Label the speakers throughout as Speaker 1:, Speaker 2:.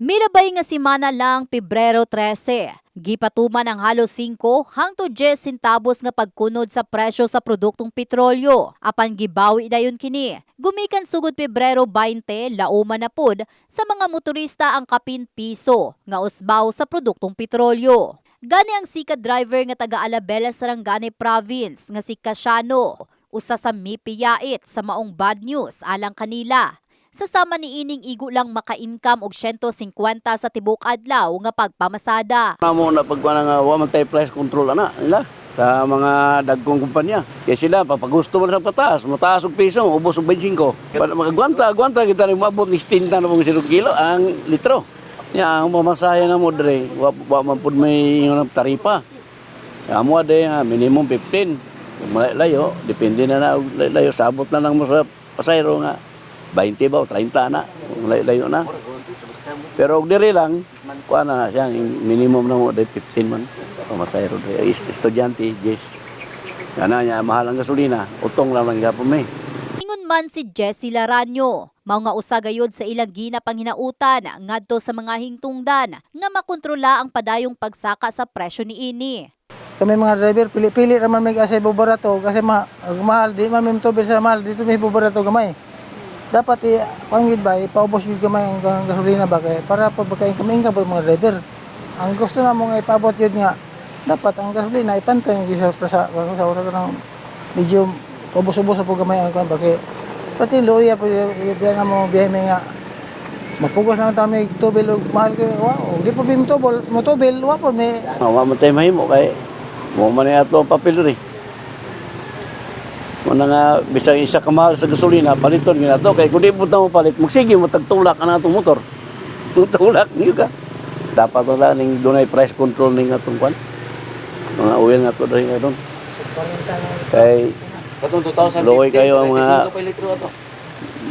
Speaker 1: Milabay nga simana lang Pebrero 13. Gipatuman ang halos 5 hangtod 10 centavos nga pagkunod sa presyo sa produktong petrolyo. Apan gibawi dayon kini. Gumikan sugod Pebrero 20 lauman na pod sa mga motorista ang kapin piso nga usbaw sa produktong petrolyo. Gani ang sika driver nga taga Alabela Sarangani Province nga si Casiano usa sa mipiyait sa maong bad news alang kanila. Sasama ni ining igo lang maka-income og 150 sa tibok adlaw nga pagpamasada.
Speaker 2: Amo na pagkuha nga wa man tay price control ana nila sa mga dagkong kumpanya. Kaya sila papagusto man sa pataas, mataas og piso, ubos og 25. Para makagwanta, agwanta kita ni maabot ni 70 na pong 0 kilo ang litro. Ya, ang mamasaya na mo dre, wa, wa man pud may yung taripa. Amo ade minimum 15. Kung malayo, depende na na layo sabot na lang mo sa pasayro nga 20 ba o 30 na, layo na. Pero og diri lang, kuha na na siya, minimum na mo, dahil 15 man. Pamasayro, dahil estudyante, yes. Kana niya, mahal ang gasolina, utong lang lang gapon may.
Speaker 1: Ingon man si Jessie Laranyo, mao nga usa gayud sa ilang gina panghinautan ngadto sa mga hingtungdan nga makontrola ang padayong pagsaka sa presyo ni ini.
Speaker 3: Kami mga driver, pili-pili raman may kasi bubarato kasi ma mahal, di man may tubil sa mahal, dito may bubarato gamay. Dapat i pangid ba, ipaubos yun gamay ang gasolina ba kaya para pa bakain kami nga ba mga driver. Ang gusto na mo nga ipabot yun nga, dapat ang gasolina ipantay ng isa sa sa sa oras ka ng medyo ubos-ubos sa po gamay ang kan bakit pati loya po yan na mo biyahe may nga mapugos na tayo may tubil ug mahal kay wow di pa bim tubil mo tubil wa po may
Speaker 2: Mawa mo tayo mahimo kay mo man ato papel rin. Muna nga, bisang isa ka mahal sa gasolina, paliton nga to. Kay kung di mo mo palit, magsige mo tagtulak ka na itong motor. Tutulak niyo ka. Dapat wala ning dunay price control ning atong kwan. Mga oil nga to rin nga doon. Kay
Speaker 4: Katong 2015,
Speaker 2: Luoy kayo ang mga-
Speaker 4: 25 pa litro ato.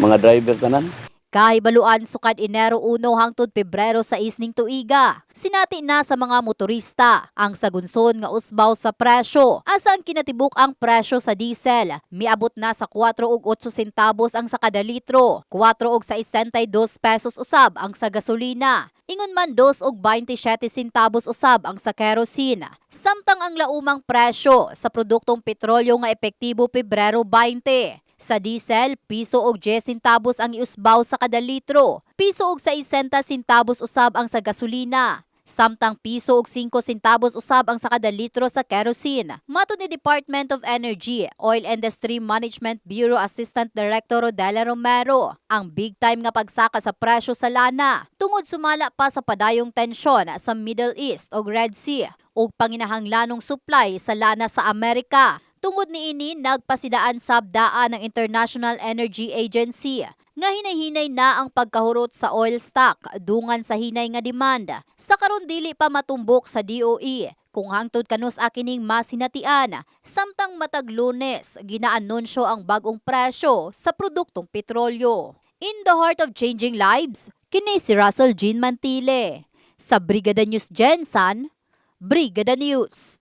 Speaker 2: mga driver tanan.
Speaker 1: Kahibaluan sukad Enero 1 hangtod Pebrero sa isning tuiga. Sinati na sa mga motorista ang sagunson nga usbaw sa presyo. Asan kinatibuk ang presyo sa diesel? Miabot na sa 4 ug 8 centavos ang sa kada litro. 4 ug 62 pesos usab ang sa gasolina. Ingon man 2 og 27 centavos usab ang sa kerosene. Samtang ang laumang presyo sa produktong petrolyo nga epektibo Pebrero 20. Sa diesel, piso og 10 centavos ang iusbaw sa kada litro. Piso og 60 centavos usab ang sa gasolina. Samtang piso og 5 centavos usab ang sa kada litro sa kerosene. Mato ni Department of Energy, Oil Industry Management Bureau Assistant Director Rodela Romero, ang big time nga pagsaka sa presyo sa lana tungod sumala pa sa padayong tensyon sa Middle East o Red Sea ug panginahanglanong supply sa lana sa Amerika. Tungod ni ini, nagpasidaan sabdaan ng International Energy Agency nga hinay-hinay na ang pagkahurot sa oil stock dungan sa hinay nga demand. Sa karon dili pa matumbok sa DOE kung hangtod kanus akining masinatian samtang matag lunes ginaanunsyo ang bagong presyo sa produktong petrolyo. In the heart of changing lives, kini si Russell Jean Mantile. Sa Brigada News Jensen, Brigada News.